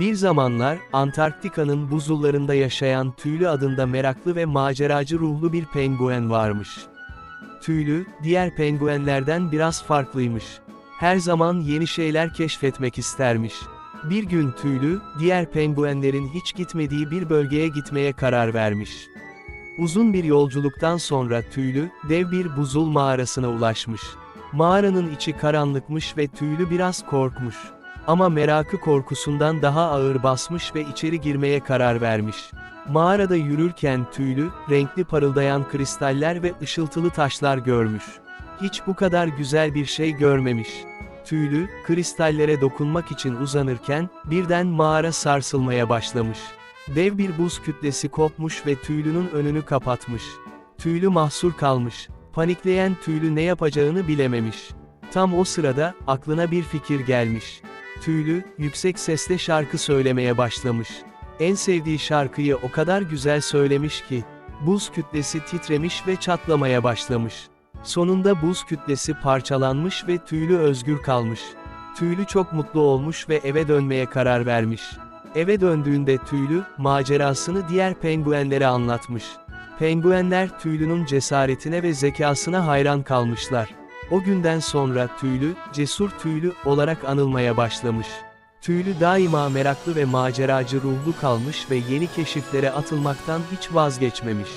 Bir zamanlar, Antarktika'nın buzullarında yaşayan Tüylü adında meraklı ve maceracı ruhlu bir penguen varmış. Tüylü, diğer penguenlerden biraz farklıymış. Her zaman yeni şeyler keşfetmek istermiş. Bir gün Tüylü, diğer penguenlerin hiç gitmediği bir bölgeye gitmeye karar vermiş. Uzun bir yolculuktan sonra Tüylü, dev bir buzul mağarasına ulaşmış. Mağaranın içi karanlıkmış ve Tüylü biraz korkmuş. Ama merakı korkusundan daha ağır basmış ve içeri girmeye karar vermiş. Mağarada yürürken Tüylü, renkli parıldayan kristaller ve ışıltılı taşlar görmüş. Hiç bu kadar güzel bir şey görmemiş. Tüylü, kristallere dokunmak için uzanırken, birden mağara sarsılmaya başlamış. Dev bir buz kütlesi kopmuş ve Tüylü'nün önünü kapatmış. Tüylü mahsur kalmış. Panikleyen Tüylü ne yapacağını bilememiş. Tam o sırada, aklına bir fikir gelmiş. Tüylü, yüksek sesle şarkı söylemeye başlamış. En sevdiği şarkıyı o kadar güzel söylemiş ki, buz kütlesi titremiş ve çatlamaya başlamış. Sonunda buz kütlesi parçalanmış ve Tüylü özgür kalmış. Tüylü çok mutlu olmuş ve eve dönmeye karar vermiş. Eve döndüğünde Tüylü, macerasını diğer penguenlere anlatmış. Penguenler Tüylü'nün cesaretine ve zekasına hayran kalmışlar. O günden sonra Tüylü, cesur Tüylü olarak anılmaya başlamış. Tüylü daima meraklı ve maceracı ruhlu kalmış ve yeni keşiflere atılmaktan hiç vazgeçmemiş.